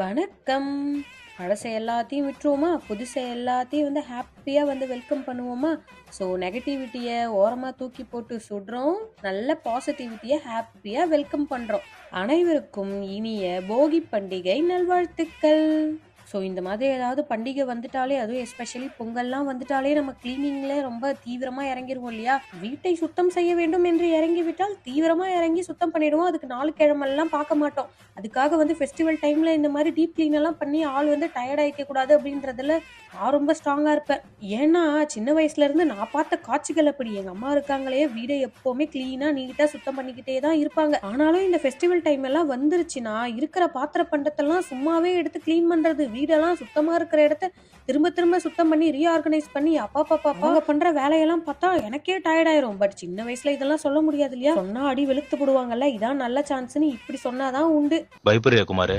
வணக்கம். பழசை எல்லாத்தையும் விட்டுருவோமா? புதுசை எல்லாத்தையும் வந்து ஹாப்பியாக வந்து வெல்கம் பண்ணுவோமா? ஸோ நெகட்டிவிட்டியை ஓரமாக தூக்கி போட்டு சுடுறோம். நல்ல பாசிட்டிவிட்டியை ஹாப்பியாக வெல்கம் பண்ணுறோம் அனைவருக்கும் இனிய போகி பண்டிகை நல்வாழ்த்துக்கள். ஸோ இந்த மாதிரி ஏதாவது பண்டிகை வந்துட்டாலே அதுவும் எஸ்பெஷலி பொங்கல்லாம் வந்துட்டாலே நம்ம கிளீனிங்ல ரொம்ப தீவிரமாக இறங்கிடுவோம் இல்லையா? வீட்டை சுத்தம் செய்ய வேண்டும் என்று இறங்கி விட்டால் தீவிரமாக இறங்கி சுத்தம் பண்ணிடுவோம். அதுக்கு நாலு கிழமெல்லாம் பார்க்க மாட்டோம். அதுக்காக வந்து ஃபெஸ்டிவல் டைமில் இந்த மாதிரி டீப் கிளீன் எல்லாம் பண்ணி ஆள் வந்து டயர்ட் ஆகிக்க கூடாது அப்படின்றதுல நான் ரொம்ப ஸ்ட்ராங்காக இருப்பேன். ஏன்னா சின்ன வயசுல இருந்து நான் பார்த்த காட்சிகள் அப்படி. எங்கள் அம்மா இருக்காங்களே வீடை எப்போவுமே க்ளீனாக நீட்டாக சுத்தம் பண்ணிக்கிட்டே தான் இருப்பாங்க. ஆனாலும் இந்த ஃபெஸ்டிவல் டைம் எல்லாம் வந்துருச்சுன்னா இருக்கிற பாத்திர பண்டத்தெல்லாம் சும்மாவே எடுத்து க்ளீன் பண்ணுறது வீடெல்லாம் சுத்தமாக இருக்கிற இடத்த திரும்ப திரும்ப சுத்தம் பண்ணி ரீஆர்கனைஸ் பண்ணி அப்பா பாப்பா அவங்க பண்ற வேலையெல்லாம் பார்த்தா எனக்கே டயர்ட் ஆயிரும். பட் சின்ன வயசுல இதெல்லாம் சொல்ல முடியாது இல்லையா? சொன்னா அடி வெளுத்து போடுவாங்கல்ல இதான் நல்ல சான்ஸ்னு இப்படி சொன்னாதான் உண்டு. பயப்படுறியா குமார்?